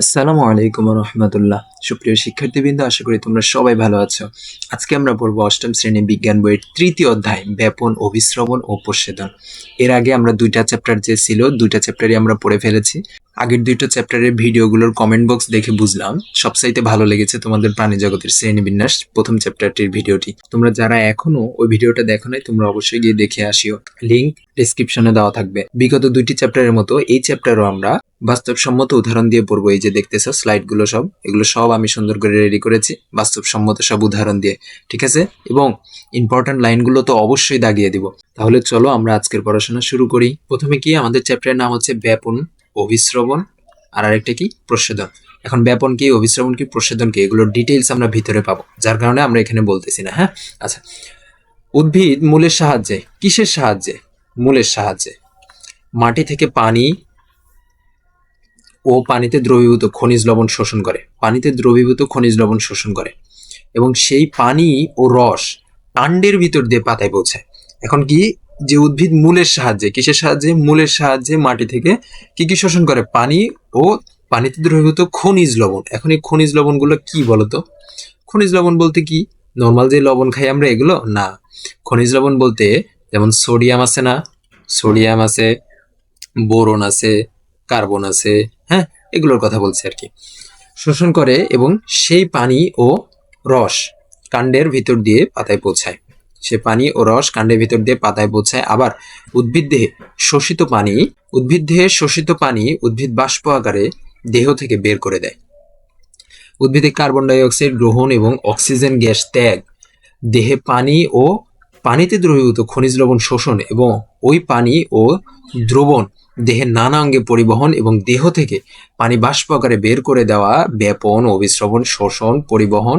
আসসালামু আলাইকুম রহমতুল্লাহ সুপ্রিয় শিক্ষার্থীবৃন্দ, আশা করি তোমরা সবাই ভালো আছো। আজকে আমরা পড়ব অষ্টম শ্রেণি বিজ্ঞান বইয়ের তৃতীয় অধ্যায়, ব্যাপন অভিশ্রবণ ও প্রসেদন এর আগে আমরা দুইটা চ্যাপ্টার যে ছিল, দুইটা চ্যাপ্টারই আমরা পড়ে ফেলেছি। আগের দুইটা চ্যাপ্টারের ভিডিওগুলোর কমেন্ট বক্স দেখে বুঝলাম। সবসাইতে ভালো লেগেছে তোমাদের প্রাণী জগতের শ্রেণীবিন্যাস, প্রথম চ্যাপ্টারটির ভিডিওটি। তোমরা যারা এখনও ওই ভিডিওটা দেখো নাই, তোমরা অবশ্যই গিয়ে দেখে আসিও। লিংক ডিসক্রিপশনে দেওয়া থাকবে। বিগত দুইটি চ্যাপ্টারের মতো এই চ্যাপ্টারও আমরা বাস্তবসম্মত উদাহরণ দিয়ে পড়ব। এই যে দেখতেছো স্লাইডগুলো সব, এগুলো সব আমি সুন্দর করে রেডি করেছি, বাস্তবসম্মত সব উদাহরণ দিয়ে, ঠিক আছে? এবং ইম্পর্ট্যান্ট লাইনগুলো তো অবশ্যই দাগিয়ে দিব। তাহলে চলো আমরা আজকের পড়াশোনা শুরু করি। প্রথমে কি, আমাদের চ্যাপ্টারের নাম হচ্ছে ব্যাপন অভিশ্রবণ, আর আরেকটা কি প্রসেদন এখন ব্যাপন কি, অভিশ্রবণ কি প্রসেদন কি, এগুলোর ডিটেইলস আমরা ভিতরে পাবো। যার কারণে আমরা এখানে বলতেছি না হ্যাঁ? আচ্ছা উদ্ভিদ মূলের সাহায্যে, কিসের সাহায্যে? মূলের সাহায্যে। মাটি থেকে পানি ও পানিতে দ্রবীভূত খনিজ লবণ শোষণ করে। পানিতে দ্রবীভূত খনিজ লবণ শোষণ করে। এবং সেই পানি ও রস কাণ্ডের ভিতর দিয়ে পাতায় পৌঁছায় এখন কি? যে উদ্ভিদ মূলের সাহায্যে, কিসের সাহায্যে? মূলের সাহায্যে মাটি থেকে কি কি শোষণ করে? পানি ও পানিতে দ্রবীভূত খনিজ লবণ। এখন এই খনিজ লবণগুলো কি বলতো? খনিজ লবণ বলতে কি? নর্মাল যে লবণ খাই আমরা এগুলো? না। খনিজ লবণ বলতে যেমন সোডিয়াম আছে না? সোডিয়াম আছে, বোরন আছে, কার্বন আছে হ্যাঁ এগুলোর কথা বলছি আর কি। শোষণ করে এবং সেই পানি ও রস কাণ্ডের ভিতর দিয়ে পাতায় পৌঁছায়। সে পানি ও রস কাণ্ডের ভিতর দিয়ে পাতায় পৌঁছায়। আবার উদ্ভিদ দেহে শোষিত পানি, উদ্ভিদ দেহে শোষিত পানি উদ্ভিদ বাষ্প আকারে দেহ থেকে বের করে দেয়। উদ্ভিদে কার্বন ডাই অক্সাইড গ্রহণ এবং অক্সিজেন, গ্যাস, ত্যাগ, দেহে পানি ও পানিতে দ্রবীভূত খনিজ লবণ শোষণ এবং ওই পানি ও দ্রবণ দেহের নানা অঙ্গে পরিবহন এবং দেহ থেকে পানি বাষ্প আকারে বের করে দেওয়া ব্যাপন অভিশ্রবণ শোষণ, পরিবহন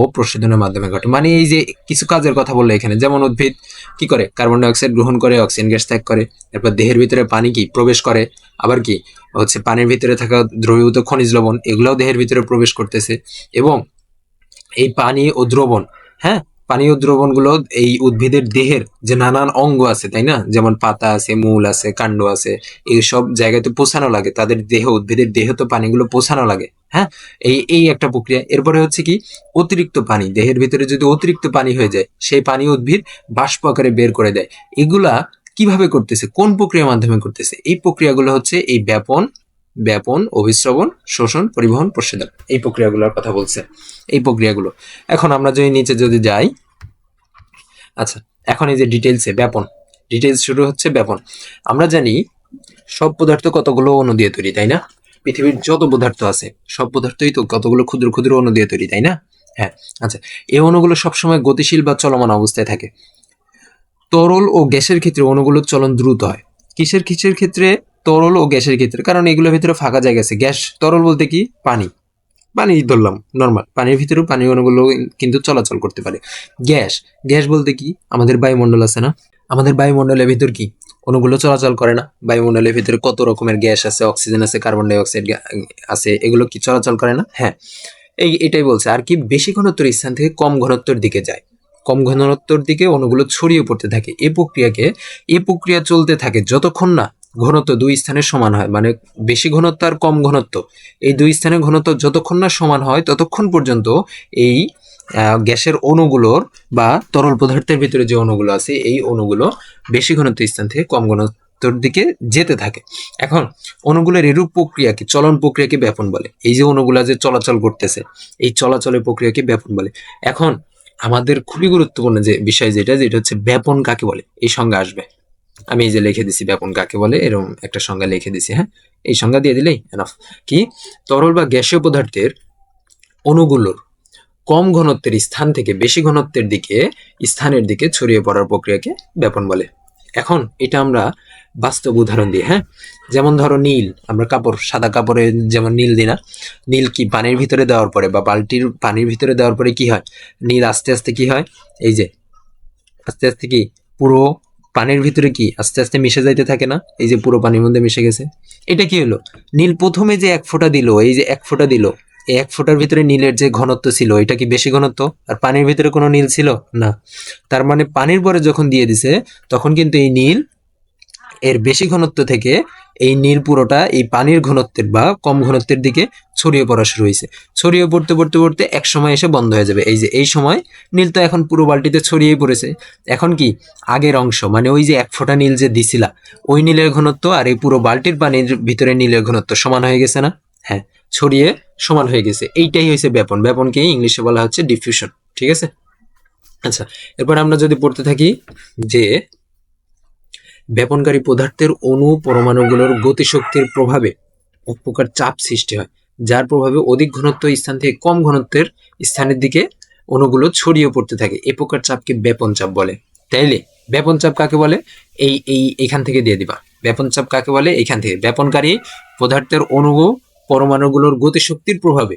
ও প্রশোধনের মাধ্যমে ঘটে। মানে এই যে কিছু কাজের কথা বললে এখানে, যেমন উদ্ভিদ কি করে? কার্বন ডাইঅক্সাইড গ্রহণ করে, অক্সিজেন গ্যাস ত্যাগ করে, তারপর দেহের ভিতরে পানি কি? প্রবেশ করে। আবার কি? হচ্ছে পানির ভিতরে থাকা দ্রবীভূত খনিজ লবণ, এগুলোও দেহের ভিতরে প্রবেশ করতেছে। এবং এই পানি ও দ্রবণ হ্যাঁ? পানীয় দ্রবণগুলো এই উদ্ভিদের দেহের যে নানান অঙ্গ আছে, তাই না? যেমন পাতা আছে, মূল আছে, কাণ্ড আছে, এইসব জায়গায় তো পোষানো লাগে। তাদের দেহ, উদ্ভিদের দেহ তো পানিগুলো পোষানো লাগে হ্যাঁ? এই এই একটা প্রক্রিয়া। এরপরে হচ্ছে কি? অতিরিক্ত পানি। দেহের ভিতরে যদি অতিরিক্ত পানি হয়ে যায়, সেই পানি উদ্ভিদ বাষ্প আকারে বের করে দেয়। এগুলা কীভাবে করতেছে? কোন প্রক্রিয়ার মাধ্যমে করতেছে? এই প্রক্রিয়াগুলো হচ্ছে এই ব্যাপন ব্যাপন অভিশ্রবণ শোষণ, পরিবহন প্রসেদন এই প্রক্রিয়াগুলোর কথা বলছে। এই প্রক্রিয়াগুলো। এখন আমরা যদি নিচে যদি যাই আচ্ছা এখন এই যে ডিটেলসে ব্যাপন। ডিটেলস শুরু হচ্ছে ব্যাপন। আমরা জানি সব পদার্থ কতগুলো অণু দিয়ে তৈরি, তাই না? পৃথিবীর যত পদার্থ আছে, সব পদার্থই তো কতগুলো ক্ষুদ্র ক্ষুদ্র অণু দিয়ে তৈরি, তাই না? হ্যাঁ আচ্ছা এই অণুগুলো সবসময় গতিশীল বা চলমান অবস্থায় থাকে। তরল ও গ্যাসের ক্ষেত্রে অণুগুলোর চলন দ্রুত হয়। কিসের কিসের ক্ষেত্রে? তরল ও গ্যাসের ক্ষেত্রে, কারণ এগুলোর ভিতরে ফাঁকা জায়গা আছে। গ্যাস তরল বলতে কি? পানি। পানি ধরলাম নর্মাল পানির ভিতরেও পানি অণুগুলো কিন্তু চলাচল করতে পারে। গ্যাস গ্যাস বলতে কি? আমাদের বায়ুমণ্ডল আছে না? আমাদের বায়ুমণ্ডলের ভিতর কি? অণুগুলো চলাচল করে না। বায়ুমণ্ডলের ভিতরে কত রকমের গ্যাস আছে, অক্সিজেন আছে, কার্বন ডাই অক্সাইড আছে, এগুলো কি চলাচল করে না? হ্যাঁ। এই, এটাই বলছে। আর কি বেশি ঘনত্বের স্থান থেকে কম ঘনত্বর দিকে যায়। কম ঘনত্বর দিকে অণুগুলো ছড়িয়ে পড়তে থাকে। এ প্রক্রিয়াকে, এ প্রক্রিয়া চলতে থাকে যতক্ষণ না ঘনত্ব দুই স্থানে সমান হয়। মানে বেশি ঘনত্ব আর কম ঘনত্ব। এই দুই স্থানের ঘনত্ব যতক্ষণ না সমান হয়, ততক্ষণ পর্যন্ত এই গ্যাসের অণুগুলোর বা তরল পদার্থের ভিতরে যে অণুগুলো আছে, এই অণুগুলো বেশি ঘনত্ব স্থান থেকে কম ঘনত্বর দিকে যেতে থাকে। এখন, অণুগুলোর এরূপ প্রক্রিয়াকে চলন প্রক্রিয়াকে ব্যাপন বলে। এই যে অণুগুলা যে চলাচল করতেছে, এই চলাচলের প্রক্রিয়াকে ব্যাপন বলে। এখন, আমাদের খুবই গুরুত্বপূর্ণ যে বিষয় যেটা যেটা হচ্ছে ব্যাপন কাকে বলে? এই সঙ্গে আসবে। আমি এই যে লিখে দিছি ব্যাপন কাকে বলে এরকম একটা সংজ্ঞা লিখে দিছি হ্যাঁ? এই সংজ্ঞা দিয়ে দিলেই এনাফ কি? তরল বা গ্যাসীয় পদার্থের অণুগুলোর কম ঘনত্বের স্থান থেকে বেশি ঘনত্বের দিকে, স্থানের দিকে ছড়িয়ে পড়ার প্রক্রিয়াকে ব্যাপন বলে। এখন এটা আমরা বাস্তব উদাহরণ দিই হ্যাঁ? যেমন ধরো নীল, আমরা কাপড়, সাদা কাপড়ে যেমন নীল দিই না, নীল কি পানির ভিতরে দেওয়ার পরে বা বালতির পানির ভিতরে দেওয়ার পরে কি হয়? নীল আস্তে আস্তে কি হয়? এই যে, আস্তে আস্তে কি পুরো পানির ভিতরে কি আস্তে আস্তে মিশে যাইতে থাকে না? এই যে পুরো পানির মধ্যে মিশে গেছে। এটা কি হলো? নীল প্রথমে যে এক ফোঁটা দিল, এই যে এক ফোঁটা দিল, এই এক ফোঁটার ভিতরে নীলের যে ঘনত্ব ছিল, এটা কি বেশি ঘনত্ব? আর পানির ভিতরে কোনো নীল ছিল? না। তার মানে পানির পরে যখন দিয়ে দিছে, তখন কিন্তু এই নীল এর বেশি ঘনত্ব থেকে এই নীল পুরোটা, এই পানির ঘনত্বের বা কম ঘনত্বের দিকে ছড়িয়ে পড়া শুরু হয়েছে। ছড়িয়ে পড়তে পড়তে পড়তে এক সময় এসে বন্ধ হয়ে যাবে। এই যে, এই সময় নীল তো এখন পুরো বালটিতে ছড়িয়ে পড়েছে। এখন কি? আগের অংশ মানে ওই যে এক ফোঁটা নীল যে দিছিলা, ওই নীলের ঘনত্ব আর এই পুরো বালতির পানির ভিতরে নীলের ঘনত্ব সমান হয়ে গেছে না? হ্যাঁ ছড়িয়ে সমান হয়ে গেছে। এইটাই হয়েছে ব্যাপন। ব্যাপনকে ইংলিশে বলা হচ্ছে ডিফিউশন ঠিক আছে? আচ্ছা এরপর আমরা যদি পড়তে থাকি যে ব্যাপনকারী পদার্থের অণু পরমাণুগুলোর গতিশক্তির প্রভাবে এক প্রকার চাপ সৃষ্টি হয়, যার প্রভাবে অধিক ঘনত্ব স্থান থেকে কম ঘনত্বের স্থানের দিকে অণুগুলো ছড়িয়ে পড়তে থাকে। এ প্রকার চাপকে ব্যাপন চাপ বলে। তাইলে ব্যাপন চাপ কাকে বলে? এই এই, এখান থেকে দিয়ে দিবা। ব্যাপন চাপ কাকে বলে? এখান থেকে। ব্যাপনকারী পদার্থের অণু পরমাণুগুলোর গতিশক্তির প্রভাবে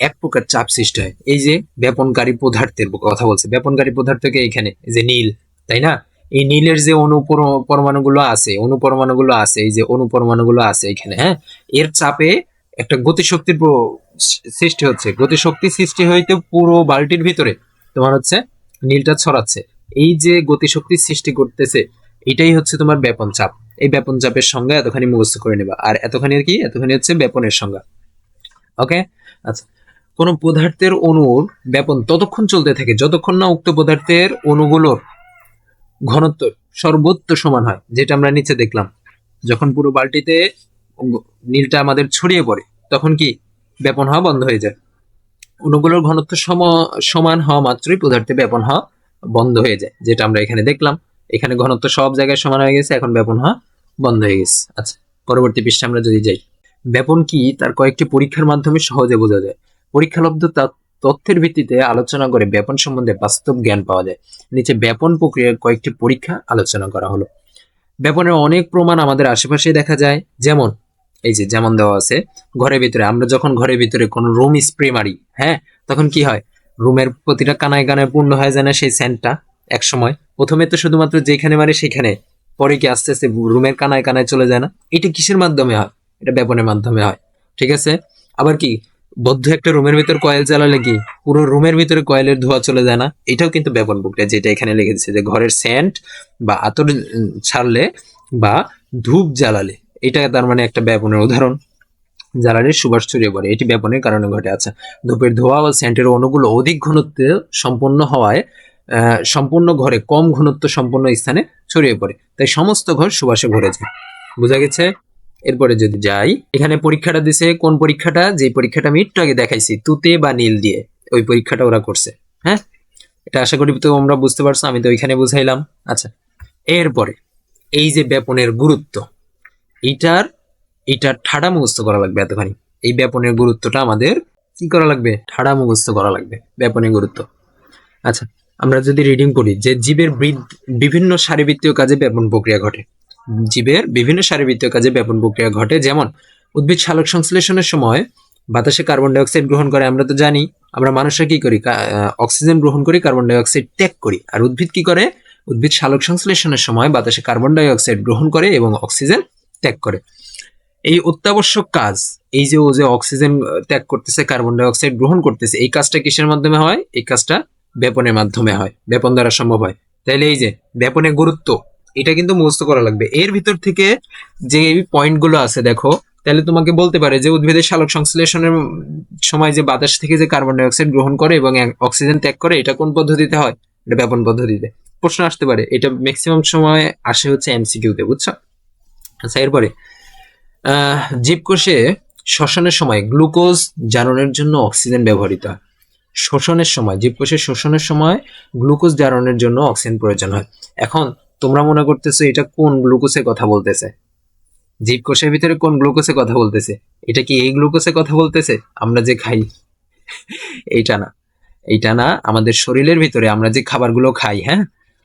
এক প্রকার চাপ সৃষ্টি হয়। এই যে ব্যাপনকারী পদার্থের কথা বলছে। ব্যাপনকারী পদার্থকে এখানে এই যে নীল, তাই না? এই নীলের যে অনুপর পরমাণুগুলো আছে, অনুপরমাণুগুলো আছে, এই যে অণু পরমাণুগুলো আছে এখানে হ্যাঁ? এর চাপে একটা গতিশক্তির সৃষ্টি হচ্ছে। গতিশক্তি সৃষ্টি হইতে পুরো বালতির ভিতরে তোমার হচ্ছে নীলটা ছড়াচ্ছে। এই যে গতিশক্তি সৃষ্টি করতেছে, এটাই হচ্ছে তোমার ব্যাপন চাপ। এই ব্যাপন চাপের সংজ্ঞা এতখানি মুখস্থ করে নেবা। আর এতখানি কি? এতখানি হচ্ছে ব্যাপনের সংজ্ঞা। ওকে আচ্ছা। কোন পদার্থের অণুর ব্যাপন ততক্ষণ চলতে থাকে যতক্ষণ না উক্ত পদার্থের অণুগুলোর ঘনত্ব সর্বোচ্চ সমান হয়, যেটা আমরা নিচে দেখলাম। যখন পুরো বালতিতে নীলটা আমাদের ছড়িয়ে পড়ে, তখন কি ব্যাপন হওয়া বন্ধ হয়ে যায়? অণুগুলোর ঘনত্ব সম- সমান হওয়া মাত্রই পদার্থে ব্যাপন হওয়া বন্ধ হয়ে যায়, যেটা আমরা এখানে দেখলাম। এখানে ঘনত্ব সব জায়গায় সমান হয়ে গেছে, এখন ব্যাপন হওয়া বন্ধ হয়ে গেছে। আচ্ছা পরবর্তী পৃষ্ঠে আমরা যদি যাই। ব্যাপন কি? তার কয়েকটি পরীক্ষার মাধ্যমে সহজে বোঝা যায়। পরীক্ষালব্ধ তথ্যের ভিত্তিতে আলোচনা করে ব্যাপন সম্বন্ধে বাস্তব জ্ঞান পাওয়া যায়। নিচে ব্যাপন প্রক্রিয়ার কয়েকটি পরীক্ষা আলোচনা করা হলো। ব্যাপনের অনেক প্রমাণ আমাদের আশেপাশে দেখা যায়। যেমন, এই যে যেমন দেওয়া আছে, ঘরের ভিতরে, আমরা যখন ঘরের ভিতরে কোনো রুম স্প্রে মারি হ্যাঁ তখন কি হয়? রুমের প্রতিটা কানায় কানায় পূর্ণ হয়ে যায় না সেই সেন্টটা এক সময় প্রথমে তো শুধুমাত্র যেখানে মারে সেখানে, পরে কি আস্তে আস্তে রুমের কানায় কানায় চলে যায় না? এটা কিসের মাধ্যমে হয়? এটা ব্যাপনের মাধ্যমে হয়। ঠিক আছে? আবার কি বদ্ধ একটা রুমের ভিতর কয়েল জ্বালালে কি পুরো রুমের ভিতরে কয়েলের ধোঁয়া চলে যায় না? এটাও কিন্তু ব্যাপন প্রক্রিয়া যেটা এখানে লিখেছে যে ঘরের সেন্ট বা আতর ছাড়লে বা ধূপ জ্বালালে। এটা তার মানে একটা ব্যাপনের উদাহরণ। জ্বালালে সুবাস ছড়িয়ে পড়ে। এটি ব্যাপনের কারণে ঘটে। আছে ধূপের ধোঁয়া ও সেন্টের অণুগুলো অধিক ঘনত্বে সম্পন্ন হওয়ায় সম্পূর্ণ ঘরে কম ঘনত্ব সম্পন্ন স্থানে ছড়িয়ে পড়ে। তাই সমস্ত ঘর সুবাসে ভরে যায়। বোঝা গেছে? এরপরে যদি যাই, এখানে পরীক্ষাটা দিছে কোন পরীক্ষাটা? যে পরীক্ষাটা আমি একটু আগে দেখাইছি, তুতে বা নীল দিয়ে। ওই পরীক্ষাটা ওরা করছে হ্যাঁ? এটা আশা করি তো আমরা বুঝতে পারছ, আমি তো ওইখানে বুঝাইলাম। আচ্ছা এরপরে এই যে ব্যাপনের গুরুত্ব, এইটার এইটার ঠাডা মুখস্থ করা লাগবে এতখানি। এই ব্যাপনের গুরুত্বটা আমাদের কি করা লাগবে? ঠাডা মুখস্থ করা লাগবে, ব্যাপনের গুরুত্ব। আচ্ছা আমরা যদি রিডিং করি যে জীবের বৃদ্ধ- বিভিন্ন শারীরবৃত্তীয় কাজে ব্যাপন প্রক্রিয়া ঘটে। জীবের বিভিন্ন শারীরবৃত্তীয় কাজে ব্যাপন প্রক্রিয়া ঘটে। যেমন, উদ্ভিদ সালোক সংশ্লেষণের সময় বাতাসে কার্বন ডাইঅক্সাইড গ্রহণ করে, আমরা তো জানি, আমরা মানুষরা কি করি? অক্সিজেন গ্রহণ করি কার্বন ডাইঅক্সাইড ত্যাগ করি। আর উদ্ভিদ কি করে? উদ্ভিদ সালোক সংশ্লেষণের সময় বাতাসে কার্বন ডাইঅক্সাইড গ্রহণ করে এবং অক্সিজেন ত্যাগ করে। এই অত্যাবশ্যক কাজ, এই যে ও যে অক্সিজেন ত্যাগ করতেছে কার্বন ডাইঅক্সাইড গ্রহণ করতেছে, এই কাজটা কিসের মাধ্যমে হয়? এই কাজটা ব্যাপনের মাধ্যমে হয়, ব্যাপন দ্বারা সম্ভব হয়। তাইলে এই যে ব্যাপনের গুরুত্ব এটা কিন্তু মুখস্থ করা লাগবে। এর ভিতর থেকে যে পয়েন্টগুলো আছে, দেখো, তাহলে তোমাকে বলতে পারে যে উদ্ভিদের সালোক সংশ্লেষণের সময় যে বাতাস থেকে যে কার্বন ডাইঅক্সাইড গ্রহণ করে এবং অক্সিজেন ত্যাগ করে, এটা কোন পদ্ধতিতে হয়? এটা ব্যাপন পদ্ধতিতে। প্রশ্ন আসতে পারে, এটা ম্যাক্সিমাম সময় আসে হচ্ছে এমসিকিউতে বুঝছ? আচ্ছা এরপরে জীবকোষে শ্বসনের সময় গ্লুকোজ জারণের জন্য অক্সিজেন ব্যবহৃত হয়। শোষণের সময় জীবকোষের শোষণের সময় গ্লুকোজ জারণের জন্য অক্সিজেন প্রয়োজন হয়। এখন তোমরা মনে করতেছো এটা কোন গ্লুকোজের কথা বলতেছে? জীবকোষের ভিতরে কোন গ্লুকোজের কথা বলতেছে? এটা কি এই গ্লুকোজের কথা বলতেছে? আমরা যে খাই, এইটা না। এইটা না আমাদের শরীরের ভিতরে আমরা যে খাবারগুলো খাই হ্যাঁ?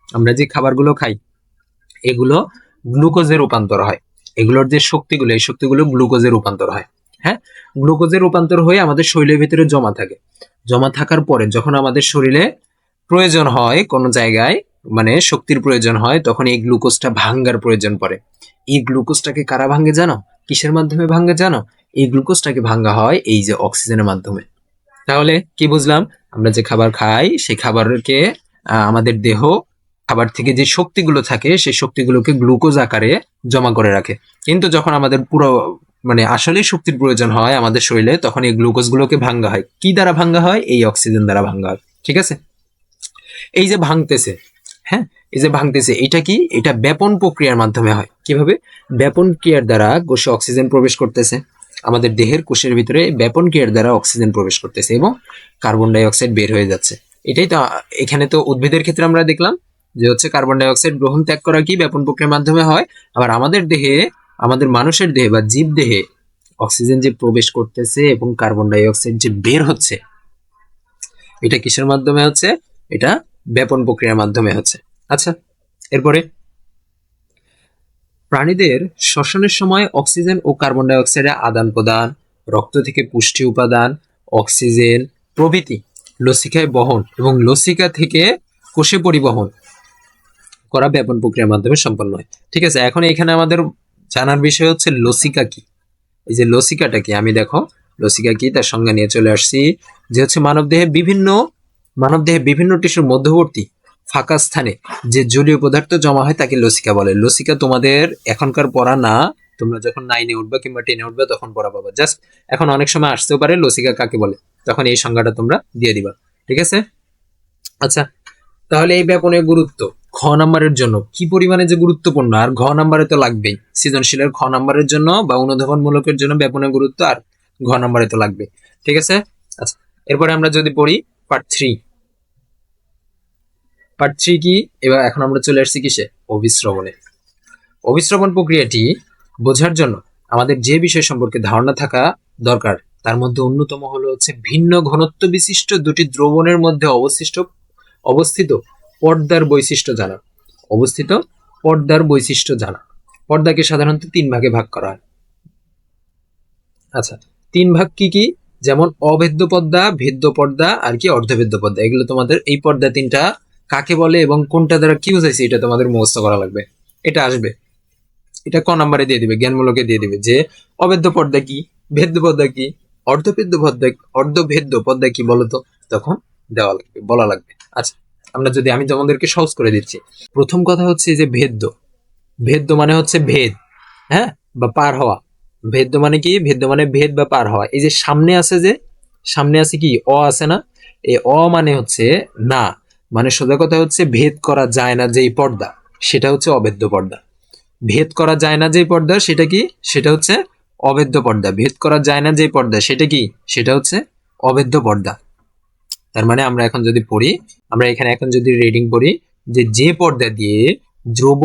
আমরা যে খাবারগুলো খাই, এগুলো গ্লুকোজে রূপান্তর হয়। এগুলোর যে শক্তিগুলো, এই শক্তিগুলো গ্লুকোজে রূপান্তর হয় হ্যাঁ? গ্লুকোজে রূপান্তর হয়ে আমাদের শরীরের ভিতরে জমা থাকে। জমা থাকার পরে যখন আমাদের শরীরে প্রয়োজন হয় কোনো জায়গায় মানে শক্তির প্রয়োজন হয়, তখন এই গ্লুকোজটা ভাঙ্গার প্রয়োজন পড়ে। এই গ্লুকোজটাকে কারা ভাঙ্গে জানো? কিসের মাধ্যমে ভাঙ্গে জানো? এই গ্লুকোজটাকে ভাঙ্গা হয় এই যে অক্সিজেনের মাধ্যমে। তাহলে কি বুঝলাম? আমরা যে খাবার খাই, সেই খাবারকে আমাদের দেহ খাবার থেকে যে শক্তিগুলো থাকে, সেই শক্তিগুলোকে গ্লুকোজ আকারে জমা করে রাখে। কিন্তু যখন আমাদের পুরো মানে আসলেই শক্তির প্রয়োজন হয় আমাদের শরীরে, তখন এই গ্লুকোজগুলোকে ভাঙ্গা হয়। কি দ্বারা ভাঙ্গা হয়? এই অক্সিজেন দ্বারা ভাঙ্গা হয়। ঠিক আছে? এই যে ভাঙতেছে হ্যাঁ? এই যে ভাঙতেছে, এটা কি? এটা ব্যাপন প্রক্রিয়ার মাধ্যমে হয়। কীভাবে? ব্যাপন ক্রিয়ার দ্বারা কোষে অক্সিজেন প্রবেশ করতেছে। আমাদের দেহের কোষের ভিতরে ব্যাপন ক্রিয়ার দ্বারা অক্সিজেন প্রবেশ করতেছে এবং কার্বন ডাই অক্সাইড বের হয়ে যাচ্ছে। এটাই তো, এখানে তো উদ্ভিদের ক্ষেত্রে আমরা দেখলাম যে হচ্ছে কার্বন ডাই অক্সাইড গ্রহণ ত্যাগ করা কি ব্যাপন প্রক্রিয়ার মাধ্যমে হয়। আবার আমাদের দেহে, আমাদের মানুষের দেহে বা জীব দেহে অক্সিজেন যে প্রবেশ করতেছে এবং কার্বন ডাই অক্সাইড যে বের হচ্ছে, এটা কিসের মাধ্যমে হচ্ছে? এটা ব্যাপন প্রক্রিয়ার মাধ্যমে হচ্ছে। আচ্ছা এরপরে প্রাণীদের শ্বসনের সময় অক্সিজেন ও কার্বন ডাই অক্সাইডের আদান প্রদান, রক্ত থেকে পুষ্টি উপাদান, অক্সিজেন, প্রভৃতি, লসিকায় বহন এবং লসিকা থেকে কোষে পরিবহন করা ব্যাপন প্রক্রিয়ার মাধ্যমে সম্পন্ন হয়। ঠিক আছে, এখন এখানে আমাদের জানার বিষয় হচ্ছে লসিকা কি? এই যে লসিকাটা কি? আমি দেখো, লসিকা কি? তার সংজ্ঞা নিয়ে চলে আসছি যে হচ্ছে মানবদেহে বিভিন্ন মানবদেহে বিভিন্ন টিস্যুর মধ্যবর্তী ফাঁকা স্থানে যে জলীয় পদার্থ জমা হয় তাকে লসিকা বলে। লসিকা তোমাদের এখনকার পড়া না, তোমরা যখন নাইনে উঠবে কিংবা টেনে উঠবে তখন পড়া পাবা। জাস্ট এখন অনেক সময় আসতেও পারে, লসিকা কাকে বলে? তখন এই সংজ্ঞাটা তোমরা দিয়ে দিবা। ঠিক আছে? আচ্ছা তাহলে এই ব্যাপনের গুরুত্ব। খ নাম্বারের জন্য কি পরিমাণে যে গুরুত্বপূর্ণ? আর ঘ নাম্বারে তো লাগবেই। সৃজনশীলের খ নাম্বারের জন্য বা অনুধাবনমূলকের জন্য ব্যাপনের গুরুত্ব আর ঘ নাম্বারে তো লাগবে ঠিক আছে? আচ্ছা এরপরে আমরা যদি পড়ি পার্ট থ্রি পার্ট থ্রি কি? এবার এখন আমরা চলে আসছি কিসে? অভিশ্রবণে। অভিশ্রবণ প্রক্রিয়াটি বোঝার জন্য আমাদের যে বিষয় সম্পর্কে ধারণা থাকা দরকার, তার মধ্যে অন্যতম হলো হচ্ছে ভিন্ন ঘনত্ব বিশিষ্ট দুটি দ্রবণের মধ্যে অবশিষ্ট, অবস্থিত পর্দার বৈশিষ্ট্য জানা। অবস্থিত পর্দার বৈশিষ্ট্য জানা। পর্দাকে সাধারণত তিন ভাগে ভাগ করা হয়। আচ্ছা তিন ভাগ কি কি? যেমন অভেদ্য পর্দা ভেদ্য পর্দা আর কি অর্ধভেদ্য পর্দা এগুলো তোমাদের এই পর্দা তিনটা কাকে বলে এবং কোনটা দ্বারা কি বুঝাইছে এটা তোমাদের মুখস্থ করা লাগবে। এটা আসবে। এটা ক নাম্বারে দিয়ে দিবে, জ্ঞানমূলকে দিয়ে দিবে যে অভেদ্য পর্দা কি, ভেদ্য পর্দা কি অর্ধভেদ্য পর্দা অর্ধভেদ্য পর্দা কি বলতো তখন দেওয়া লাগবে, বলা লাগবে। আচ্ছা আমরা যদি আমি তোমাদেরকে সহজ করে দিচ্ছি। প্রথম কথা হচ্ছে যে ভেদ্য। ভেদ্য মানে হচ্ছে ভেদ হ্যাঁ? বা পার হওয়া। ভেদ্য মানে কি? ভেদ্য মানে ভেদ বা পার হওয়া। এই যে সামনে আছে যে, সামনে আছে কি? অ আছে না? এই অ মানে হচ্ছে না। মানে সোজা কথা হচ্ছে ভেদ করা যায় না যেই পর্দা, সেটা হচ্ছে অভেদ্য পর্দা। ভেদ করা যায় না যেই পর্দা, সেটা কি? সেটা হচ্ছে অভেদ্য পর্দা। ভেদ করা যায় না যেই পর্দা, সেটা কি? সেটা হচ্ছে অভেদ্য পর্দা। তার মানে আমরা এখন যদি পড়ি, আমরা এখানে এখন যদি রিডিং পড়ি, যে যে পর্দা দিয়ে দ্রব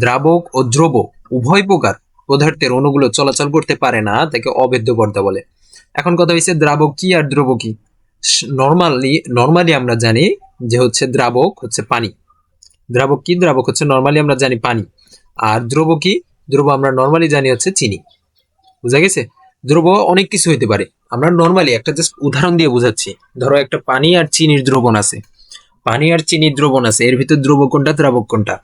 দ্রাবক ও দ্রব উভয় প্রকার পদার্থের অণুগুলো চলাচল করতে পারে না, তাকে অভেদ্য পর্দা বলে। এখন কথা হয়েছে দ্রাবক কি আর দ্রব কি? নর্মালি নর্মালি আমরা জানি যে হচ্ছে দ্রাবক হচ্ছে পানি। দ্রাবক কি? দ্রাবক হচ্ছে নর্মালি আমরা জানি পানি। আর দ্রব কি? দ্রব আমরা নর্মালি জানি হচ্ছে চিনি। বুঝা গেছে? দ্রব অনেক কিছু হইতে পারে। আমরা নর্মালি একটা জাস্ট উদাহরণ দিয়ে বোঝাচ্ছি। ধরো একটা পানি আর চিনির দ্রবণ আছে। পানি আর চিনির দ্রবণ আছে। এর ভিতর দ্রব কোনটা? দ্রাবক কোনটা?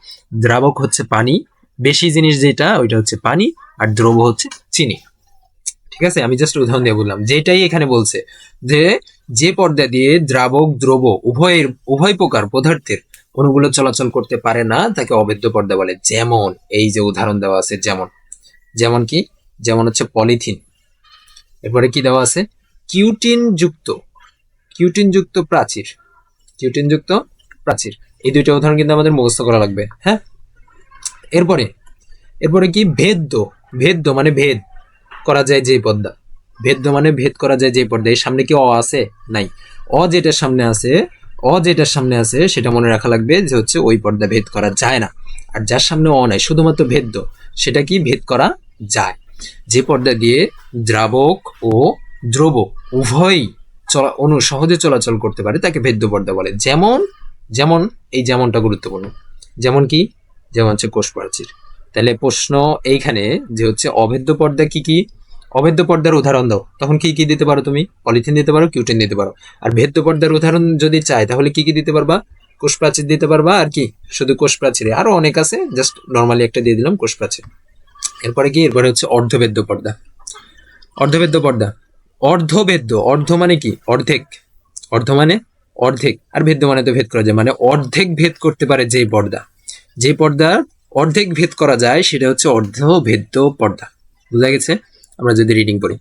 দ্রাবক হচ্ছে পানি বেশি জিনিস যেটা, ওইটা হচ্ছে পানি আর দ্রব হচ্ছে চিনি। ঠিক আছে? আমি জাস্ট উদাহরণ দিয়ে বললাম। যেটাই এখানে বলছে যে যে পর্দা দিয়ে দ্রাবক দ্রব উভয়ের, উভয় প্রকার পদার্থের অণুগুলো চলাচল করতে পারে না, তাকে অবৈধ পর্দা বলে। যেমন, এই যে উদাহরণ দেওয়া আছে, যেমন। যেমন কি? যেমন হচ্ছে পলিথিন। এরপরে কি দেওয়া আছে? কিউটিন যুক্ত কিউটিন যুক্ত প্রাচীর। কিউটিন যুক্ত প্রাচীর। এই দুইটা উদাহরণ কিন্তু আমাদের মুখস্থ করা লাগবে। হ্যাঁ? এরপরে এরপরে কি? ভেদ্য ভেদ্য মানে ভেদ করা যায় যে পর্দা। ভেদ্য মানে ভেদ করা যায় যে পর্দা। এর সামনে কি অ আছে? নাই। অ যেটার সামনে আছে, অ যেটার সামনে আছে, সেটা মনে রাখা লাগবে যে হচ্ছে ওই পর্দা ভেদ করা যায় না। আর যার সামনে অ নাই, শুধুমাত্র ভেদ্য, সেটা কি? ভেদ করা যায়। যে পর্দা দিয়ে দ্রাবক ও দ্রব উভয়ই চলা, অনু, সহজে চলাচল করতে পারে, তাকে ভেদ্য পর্দা বলে। যেমন যেমন, এই যেমনটা গুরুত্বপূর্ণ। যেমন কি? যেমন হচ্ছে কোষ প্রাচীর। তাহলে প্রশ্ন এইখানে যে হচ্ছে অভেদ্য পর্দা কি কি? অভেদ্য পর্দার উদাহরণ দাও। তখন কি কি দিতে পারো তুমি? পলিথিন দিতে পারো, কিউটিন দিতে পারো। আর ভেদ্য পর্দার উদাহরণ যদি চাই, তাহলে কি কি দিতে পারবা? কোষ প্রাচীর দিতে পারবা আর কি? শুধু কোষ প্রাচীরে। আরও অনেক আছে জাস্ট নর্মালি একটা দিয়ে দিলাম কোষ প্রাচীর। এরপরে কি? এরপরে হচ্ছে অর্ধবেদ্য পর্দা। অর্ধবেদ্য পর্দা। অর্ধবেদ্য অর্ধ মানে কি? অর্ধেক। অর্ধ মানে অর্ধেক। আর ভেদ্য মানে তো ভেদ করা যায়। মানে অর্ধেক ভেদ করতে পারে যে পর্দা। যে পর্দা অর্ধেক ভেদ করা যায়, সেটা হচ্ছে অর্ধ ভেদ্য পর্দা। বুঝা গেছে? আমরা যদি রিডিং করি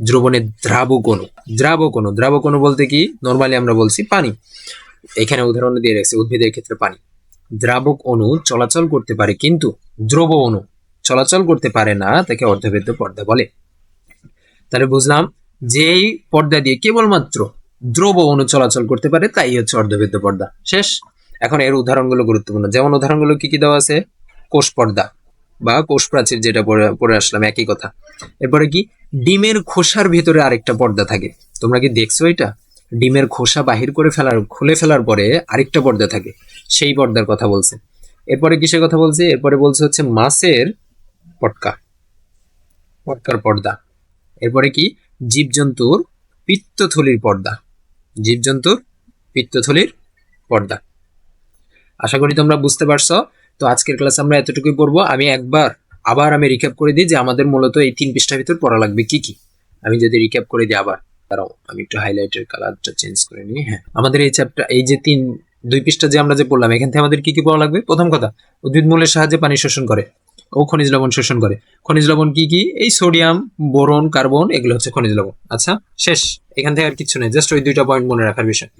দ্রবণের দ্রাবক অণু দ্রাবক অণু দ্রাবক অণু বলতে কি? নর্মালি আমরা বলছি পানি। এখানে উদাহরণ দিয়ে রাখছি, উদ্ভিদের ক্ষেত্রে পানি। দ্রাবক অণু চলাচল করতে পারে, কিন্তু দ্রব অণু চলাচল করতে পারে না, তাকে অর্ধভেদ্য পর্দা বলে। তাহলে বুঝলাম, যেই পর্দা দিয়ে কেবলমাত্র দ্রব অণু চলাচল করতে পারে, তাই হচ্ছে অর্ধভেদ্য পর্দা। শেষ। এখন এর উদাহরণগুলো গুরুত্বপূর্ণ। যেমন উদাহরণগুলো কি কি দেওয়া আছে? কোষ পর্দা বা কোষ প্রাচীর যেটা পড়ে পড়ে আসলাম, একই কথা। এরপরে কি? ডিমের খোসার ভেতরে আরেকটা পর্দা থাকে। তোমরা কি দেখছ এটা? ডিমের খোসা বাহির করে ফেলার, খুলে ফেলার পরে আরেকটা পর্দা থাকে। সেই পর্দার কথা বলছে। এরপরে কিসের কথা বলছে? এরপরে বলছে হচ্ছে মাছের পটকা। পটকার পর্দা। এরপরে কি? জীবজন্তুর পিত্তথলির পর্দা। জীবজন্তুর পিত্তথলির পর্দা। আশা করি তোমরা বুঝতে পারছ। তো আজকের ক্লাস আমরা এতটুকুই পড়ব। আমি একবার, আবার আমি রিক্যাপ করে দিই যে আমাদের মূলত এই তিন পৃষ্ঠার ভিতর পড়া লাগবে কি কি। আমি যদি রিক্যাপ করে দিই আবার, দাঁড়াও, আমি একটু হাইলাইটের কালারটা চেঞ্জ করে নিই হ্যাঁ। আমাদের এই চ্যাপ্টার এই যে তিন, দুই পৃষ্ঠা যে আমরা যে পড়লাম, এখান থেকে আমাদের কি কি পড়া লাগবে? প্রথম কথা, উদ্ভিদ মূলের সাহায্যে পানি শোষণ করে ও খনিজ লবণ শোষণ করে। খনিজ লবণ কি কি? এই সোডিয়াম, বোরন, কার্বন, এগুলো হচ্ছে খনিজ লবণ। আচ্ছা শেষ, এখান থেকে আর কিছু নেই জাস্ট ওই দুইটা পয়েন্ট মনে রাখার বিষয়।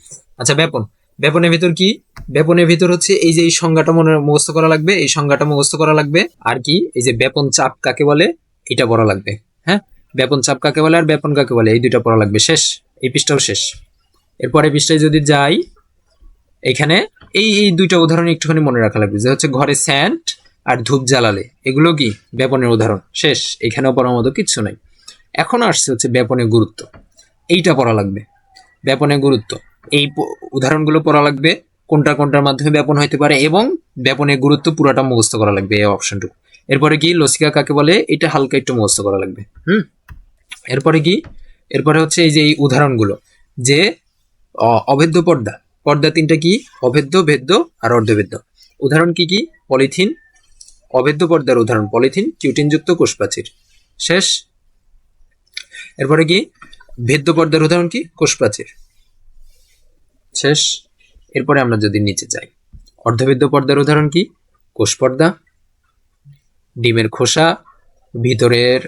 আচ্ছা ব্যাপন ব্যাপনের ভিতর কি? ব্যাপনের ভিতর হচ্ছে এই যে এই সংজ্ঞাটা মনে মুখস্থ করা লাগবে, এই সংজ্ঞাটা মুখস্থ করা লাগবে। আর কি? এই যে ব্যাপন চাপ কাকে বলে? এটা পড়া লাগবে। হ্যাঁ? ব্যাপন চাপ কাকে বলে আর ব্যাপন কাকে বলে? এই দুইটা পড়া লাগবে। শেষ? এই পৃষ্ঠাও শেষ। এরপরে পৃষ্ঠায় যদি যাই, এখানে এই এই দুইটা উদাহরণ একটুখানি মনে রাখা লাগবে। যে হচ্ছে ঘরে স্যান্ট আর ধূপ জ্বালালে। এগুলো কি? ব্যাপনের উদাহরণ। শেষ। এখানেও পড়ার মতো কিচ্ছু নাই। এখন আসছে হচ্ছে ব্যাপনের গুরুত্ব। এইটা পড়া লাগবে। ব্যাপনের গুরুত্ব। এই উদাহরণগুলো পড়া লাগবে, কোনটা কোনটার মাধ্যমে ব্যাপন হইতে পারে এবং ব্যাপনের গুরুত্ব পুরোটা মুখস্থ করা লাগবে এই অপশনটুকু। এরপরে কি লসিকা কাকে বলে? এটা হালকা একটু মুখস্থ করা লাগবে, হুম? এরপরে কি? এরপরে হচ্ছে এই যে এই উদাহরণগুলো, যে অভেদ্য পর্দা। পর্দা তিনটা কি? অভেদ্য, ভেদ্য আর অর্ধভেদ্য। উদাহরণ কি কি? পলিথিন। অভেদ্য পর্দার উদাহরণ, পলিথিন, কিউটিনযুক্ত কোষপ্রাচীর। শেষ। এরপরে কি? ভেদ্য পর্দার উদাহরণ কি? কোষপ্রাচীর। শেষ। এরপরে আমরা যদি নিচে যাই। অর্ধভেদ্য পর্দার উদাহরণ কি? কোষ পর্দা, ডিমের খোসা, ভিতরের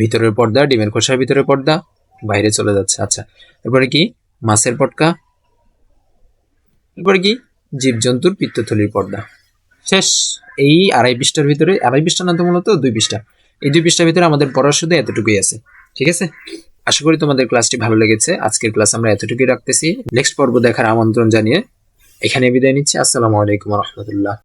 ভিতরের পর্দা, ডিমের খোসার ভিতরের পর্দা, বাইরে চলে যাচ্ছে। আচ্ছা এরপরে কি? মাছের পটকা, এরপরে কি? জীবজন্তুর পিত্তথলির পর্দা। শেষ। এই আড়াই পৃষ্ঠার ভিতরে, আড়াই পৃষ্ঠা না তো মূলত দুই পৃষ্ঠা। এই দুই পৃষ্ঠার ভিতরে আমাদের পড়ার শুধু এতটুকুই আছে। ঠিক আছে? আশা করি তোমাদের ক্লাসটি ভালো লেগেছে। আজকের ক্লাস আমরা এতটুকুই রাখতেছি। নেক্সট পর্ব দেখার আমন্ত্রণ জানিয়ে এখানে বিদায় নিচ্ছি। আসসালামু আলাইকুম রহমতুল্লাহ।